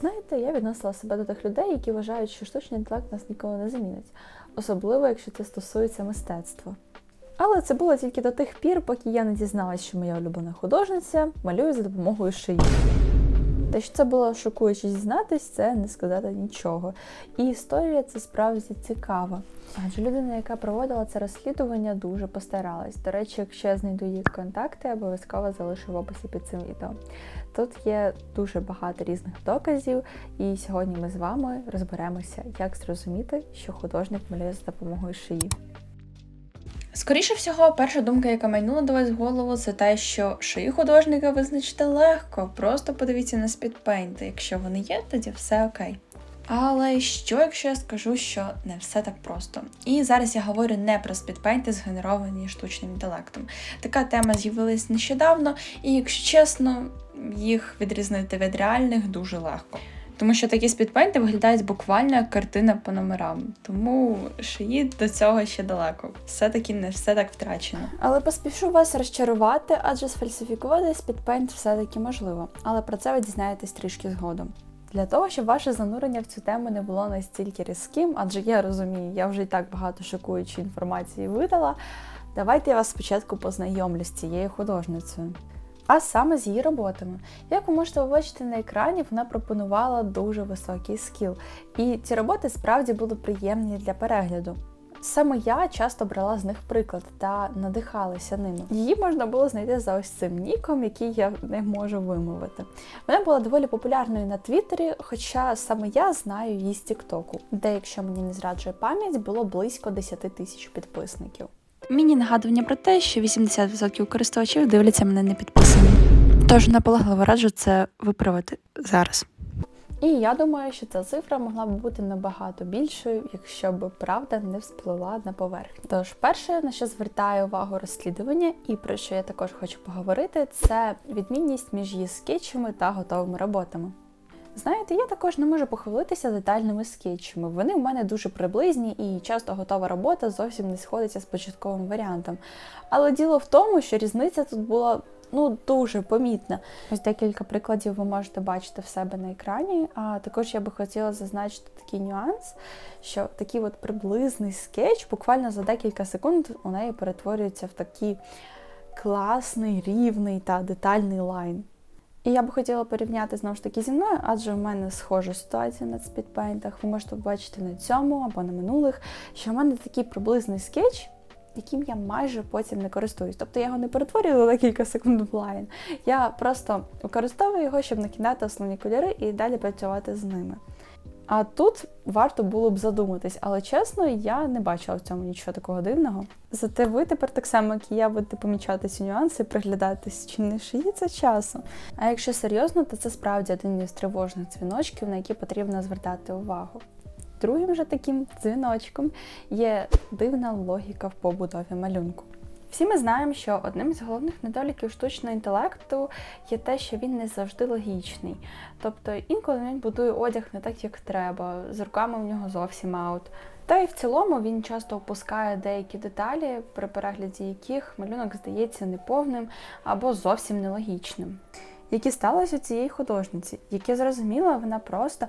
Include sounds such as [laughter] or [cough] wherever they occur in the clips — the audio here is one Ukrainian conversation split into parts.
Знаєте, я відносила себе до тих людей, які вважають, що штучний інтелект нас ніколи не замінить, особливо якщо це стосується мистецтва. Але це було тільки до тих пір, поки я не дізналась, що моя улюблена художниця малює за допомогою шиї. Те, що це було шокуюче дізнатись, це не сказати нічого. І історія це справді цікава. Адже людина, яка проводила це розслідування, дуже постаралась. До речі, якщо я знайду її контакти, обов'язково залишу в описі під цим відео. Тут є дуже багато різних доказів, і сьогодні ми з вами розберемося, як зрозуміти, що художник малює за допомогою шиї. Скоріше всього, перша думка, яка майнула до вас в голову, це те, що шиї художника визначити легко. Просто подивіться на спідпейнти. Якщо вони є, тоді все окей. Але що, якщо я скажу, що не все так просто? І зараз я говорю не про спідпейнти, згенеровані штучним інтелектом. Така тема з'явилась нещодавно, і якщо чесно, їх відрізнити від реальних дуже легко. Тому що такі спідпейнти виглядають буквально як картина по номерам. Тому шиї до цього ще далеко. Все-таки не все так втрачено. Але поспішу вас розчарувати, адже сфальсифікувати спідпейнт все-таки можливо. Але про це ви дізнаєтесь трішки згодом. Для того, щоб ваше занурення в цю тему не було настільки різким, адже я розумію, я вже і так багато шокуючої інформації видала. Давайте я вас спочатку познайомлю з цією художницею. А саме з її роботами. Як ви можете побачити на екрані, вона пропонувала дуже високий скіл. І ці роботи справді були приємні для перегляду. Саме я часто брала з них приклад та надихалася ними. Її можна було знайти за ось цим ніком, який я не можу вимовити. Вона була доволі популярною на Твіттері, хоча саме я знаю її з Тіктоку, де, якщо мені не зраджує пам'ять, було близько 10 тисяч підписників. Міні нагадування про те, що 80% користувачів дивляться мене не підписані. Тож наполегливо раджу це виправити зараз. І я думаю, що ця цифра могла б бути набагато більшою, якщо б правда не всплила на поверхню. Тож, перше, на що звертає увагу розслідування, і про що я також хочу поговорити, це відмінність між її скетчами та готовими роботами. Знаєте, я також не можу похвалитися детальними скетчами. Вони в мене дуже приблизні і часто готова робота зовсім не сходиться з початковим варіантом. Але діло в тому, що різниця тут була ну дуже помітна. Ось декілька прикладів ви можете бачити в себе на екрані. А також я би хотіла зазначити такий нюанс, що такий от приблизний скетч буквально за декілька секунд у неї перетворюється в такий класний, рівний та детальний лайн. І я б хотіла порівняти знову ж таки зі мною, адже в мене схожа ситуація на спідпейнтах. Ви можете побачити на цьому або на минулих, що в мене такий приблизний скетч, яким я майже потім не користуюсь. Тобто я його не перетворюю за кілька секунд в лайн. Я просто використовую його, щоб накидати основні кольори і далі працювати з ними. А тут варто було б задуматись, але чесно, я не бачила в цьому нічого такого дивного. Зате ви тепер так само, як і я, будете помічати ці нюанси, приглядатись, чи не шиється часу. А якщо серйозно, то це справді один із тривожних дзвіночків, на які потрібно звертати увагу. Другим же таким дзвіночком є дивна логіка в побудові малюнку. Всі ми знаємо, що одним з головних недоліків штучного інтелекту є те, що він не завжди логічний. Тобто інколи він будує одяг не так, як треба, з руками в нього зовсім аут. Та й в цілому він часто опускає деякі деталі, при перегляді яких малюнок здається неповним або зовсім нелогічним. Які сталося у цієї художниці, яке зрозуміла, вона просто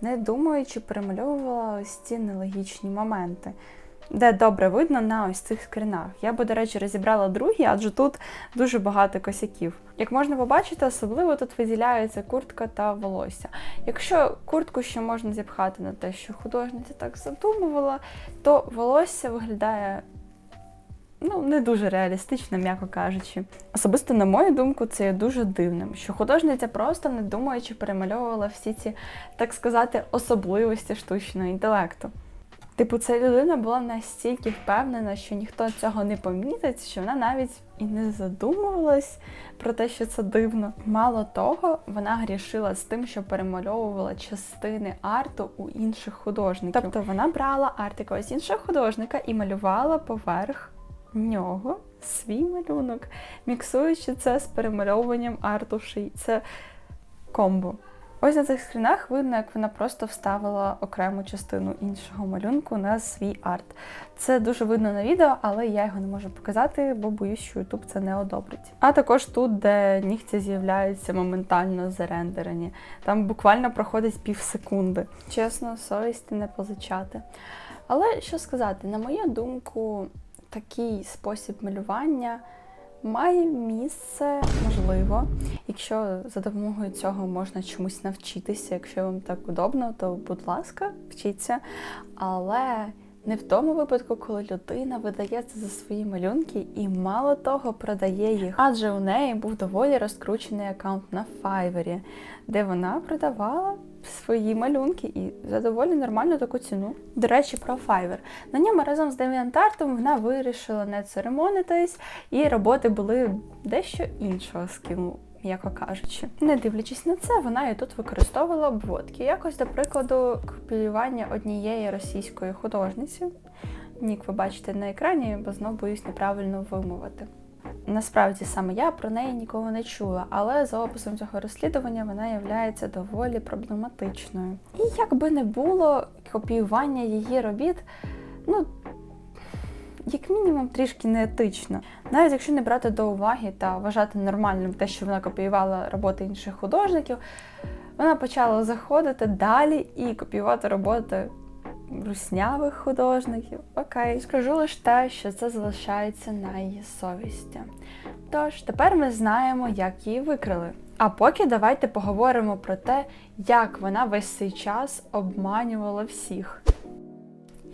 не думаючи перемальовувала ось ці нелогічні моменти де добре видно на ось цих скринах. Я би, до речі, розібрала другі, адже тут дуже багато косяків. Як можна побачити, особливо тут виділяється куртка та волосся. Якщо куртку ще можна зіпхати на те, що художниця так задумувала, то волосся виглядає ну, не дуже реалістично, м'яко кажучи. Особисто, на мою думку, це є дуже дивним, що художниця просто не думаючи перемальовувала всі ці, так сказати, особливості штучного інтелекту. Типу, ця людина була настільки впевнена, що ніхто цього не помітить, що вона навіть і не задумувалась про те, що це дивно. Мало того, вона грішила з тим, що перемальовувала частини арту у інших художників. Тобто вона брала арт якогось іншого художника і малювала поверх нього свій малюнок, міксуючи це з перемальовуванням арту шиї. Це комбо. Ось на цих скрінах видно, як вона просто вставила окрему частину іншого малюнку на свій арт. Це дуже видно на відео, але я його не можу показати, бо боюсь, що YouTube це не одобрить. А також тут, де нігті з'являються моментально зарендерені. Там буквально проходить пів секунди. Чесно, совісті не позичати. Але що сказати, на мою думку, такий спосіб малювання має місце, можливо. Якщо за допомогою цього можна чомусь навчитися, якщо вам так удобно, то будь ласка, вчіться. Але не в тому випадку, коли людина видається за свої малюнки і мало того продає їх. Адже у неї був доволі розкручений аккаунт на Fiverr, де вона продавала свої малюнки і за доволі нормальну таку ціну. До речі, про Fiverr. На ньому разом з DeviantArt вона вирішила не церемонитись, і роботи були дещо іншого скіну. М'яко кажучи, не дивлячись на це, вона і тут використовувала обводки. Якось, до прикладу, копіювання однієї російської художниці. Нік ви бачите на екрані, бо знов боюсь неправильно вимовити. Насправді саме я про неї ніколи не чула, але за описом цього розслідування вона є доволі проблематичною. І як би не було, копіювання її робіт, ну як мінімум трішки неетично. Навіть якщо не брати до уваги та вважати нормальним те, що вона копіювала роботи інших художників, вона почала заходити далі і копіювати роботи руснявих художників. Окей, скажу лише те, що це залишається на її совісті. Тож, тепер ми знаємо, як її викрили. А поки давайте поговоримо про те, як вона весь цей час обманювала всіх.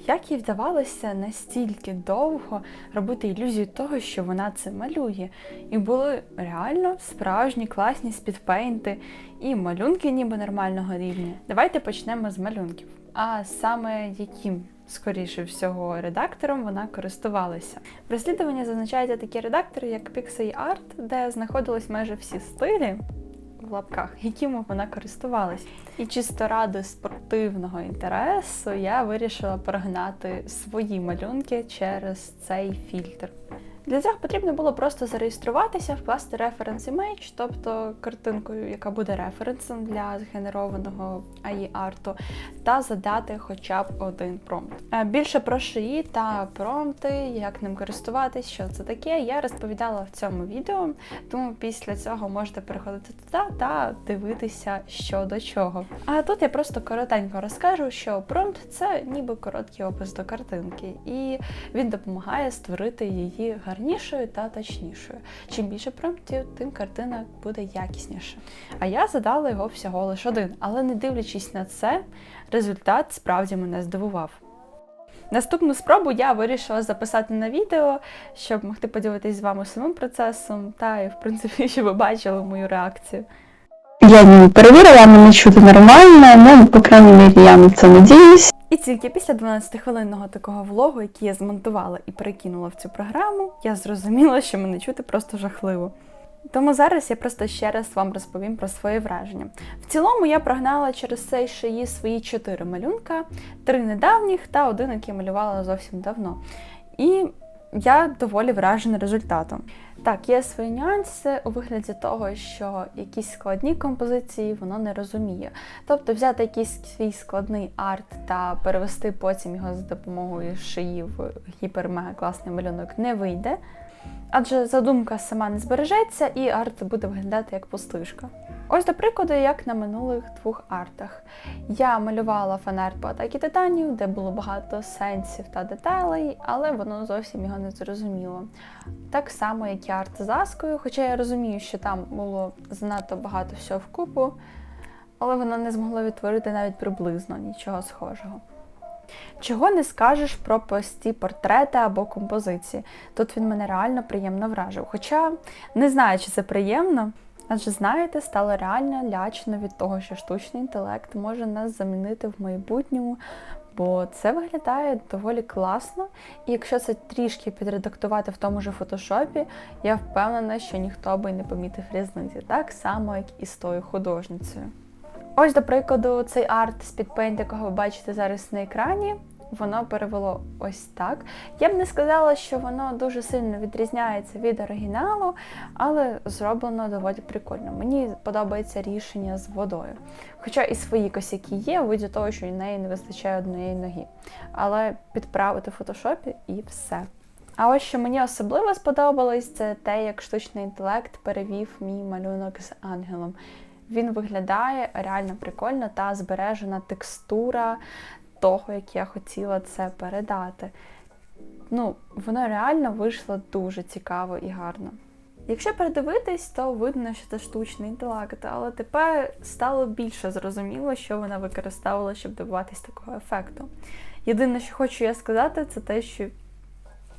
Як їй вдавалося настільки довго робити ілюзію того, що вона це малює, і були реально справжні класні спідпейнти і малюнки ніби нормального рівня. Давайте почнемо з малюнків. А саме яким, скоріше всього, редактором вона користувалася. В розслідуванні зазначаються такі редактори, як PixArt, де знаходились майже всі стилі в лапках, якими вона користувалась. І чисто ради спортивного інтересу я вирішила прогнати свої малюнки через цей фільтр. Для цього потрібно було просто зареєструватися, вкласти референс імейдж, тобто картинкою, яка буде референсом для згенерованого AI арту, та задати хоча б один промпт. Е, Більше про шиї та промпти, як ним користуватись, що це таке, я розповідала в цьому відео, тому після цього можете переходити туди та дивитися, що до чого. А тут я просто коротенько розкажу, що промпт це ніби короткий опис до картинки, і він допомагає створити її гарнішою та точнішою. Чим більше промптів, тим картина буде якісніша. А я задала його всього лише один, але не дивлячись на це, результат справді мене здивував. Наступну спробу я вирішила записати на відео, щоб могти поділитись з вами самим процесом, та і в принципі, [laughs] щоб ви бачили мою реакцію. Я не перевірила, мене чути нормально, ну, по крайній мірі, я на це надіюсь. І тільки після 12-хвилинного такого влогу, який я змонтувала і перекинула в цю програму, я зрозуміла, що мене чути просто жахливо. Тому зараз я просто ще раз вам розповім про свої враження. В цілому я прогнала через цей шиї свої чотири малюнка, три недавніх та один, який малювала зовсім давно. І я доволі вражена результатом. Так, є свої нюанси у вигляді того, що якісь складні композиції воно не розуміє. Тобто взяти якийсь свій складний арт та перевести потім його за допомогою шиї в гіпер-мега класний малюнок не вийде. Адже задумка сама не збережеться, і арт буде виглядати як пустишка. Ось до прикладу, як на минулих двох артах. Я малювала фанарт по атакі титанів, де було багато сенсів та деталей, але воно зовсім його не зрозуміло. Так само, як і арт з аскою, хоча я розумію, що там було занадто багато всього вкупу, але воно не змогло відтворити навіть приблизно нічого схожого. Чого не скажеш про прості портрети або композиції. Тут він мене реально приємно вражив. Хоча не знаю, чи це приємно, адже знаєте, стало реально лячно від того, що штучний інтелект може нас замінити в майбутньому, бо це виглядає доволі класно. І якщо це трішки підредактувати в тому же фотошопі, я впевнена, що ніхто би не помітив різниці, так само, як і з тою художницею. Ось, до прикладу, цей арт з підпейнт, якого ви бачите зараз на екрані, воно перевело ось так. Я б не сказала, що воно дуже сильно відрізняється від оригіналу, але зроблено доволі прикольно. Мені подобається рішення з водою. Хоча і свої косяки є, виді того, що в неї не вистачає однієї ноги. Але підправити в фотошопі і все. А ось що мені особливо сподобалось, це те, як штучний інтелект перевів мій малюнок з ангелом. Він виглядає реально прикольно та збережена текстура того, як я хотіла це передати. Ну, воно реально вийшло дуже цікаво і гарно. Якщо передивитись, то видно, що це штучний інтелект, але тепер стало більше зрозуміло, що вона використовувала, щоб добиватись такого ефекту. Єдине, що хочу я сказати, це те, що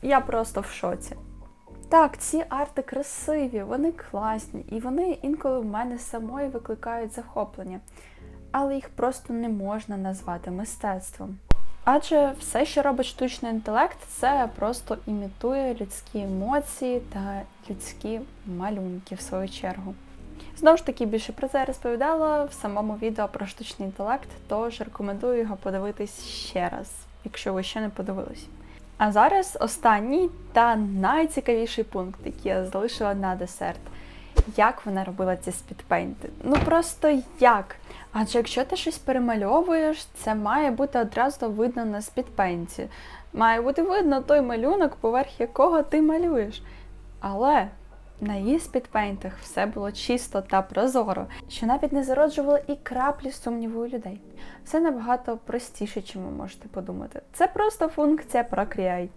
я просто в шоці. Так, ці арти красиві, вони класні, і вони інколи в мене самої викликають захоплення, але їх просто не можна назвати мистецтвом. Адже все, що робить штучний інтелект, це просто імітує людські емоції та людські малюнки в свою чергу. Знову ж таки, більше про це я розповідала в самому відео про штучний інтелект, тож рекомендую його подивитись ще раз, якщо ви ще не подивились. А зараз останній та найцікавіший пункт, який я залишила на десерт. Як вона робила ці спідпейнти? Ну просто як? Адже якщо ти щось перемальовуєш, це має бути одразу видно на спідпейнті. Має бути видно той малюнок, поверх якого ти малюєш. Але на її спідпейнтах все було чисто та прозоро, що навіть не зароджувало і краплі сумніву у людей. Все набагато простіше, чим ви можете подумати. Це просто функція Procreate.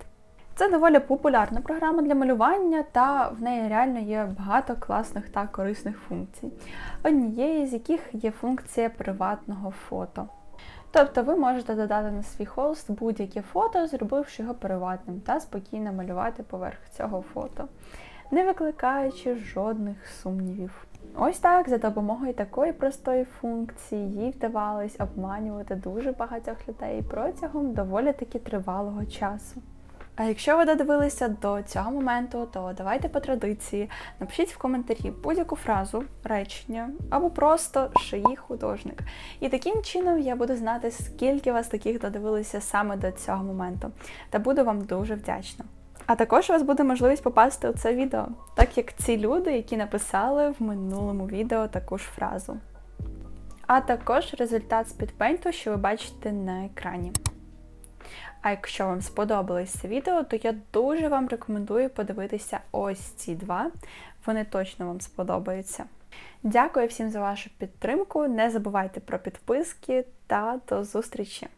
Це доволі популярна програма для малювання, та в неї реально є багато класних та корисних функцій. Однією з яких є функція приватного фото. Тобто ви можете додати на свій холст будь-яке фото, зробивши його приватним, та спокійно малювати поверх цього фото, не викликаючи жодних сумнівів. Ось так, за допомогою такої простої функції їй вдавалось обманювати дуже багатьох людей протягом доволі таки тривалого часу. А якщо ви додивилися до цього моменту, то давайте по традиції напишіть в коментарі будь-яку фразу, речення або просто шиї художник. І таким чином я буду знати, скільки вас таких додивилися саме до цього моменту. Та буду вам дуже вдячна. А також у вас буде можливість попасти у це відео, так як ці люди, які написали в минулому відео таку ж фразу. А також результат спідпейнту, що ви бачите на екрані. А якщо вам сподобалось це відео, то я дуже вам рекомендую подивитися ось ці два. Вони точно вам сподобаються. Дякую всім за вашу підтримку. Не забувайте про підписки та до зустрічі!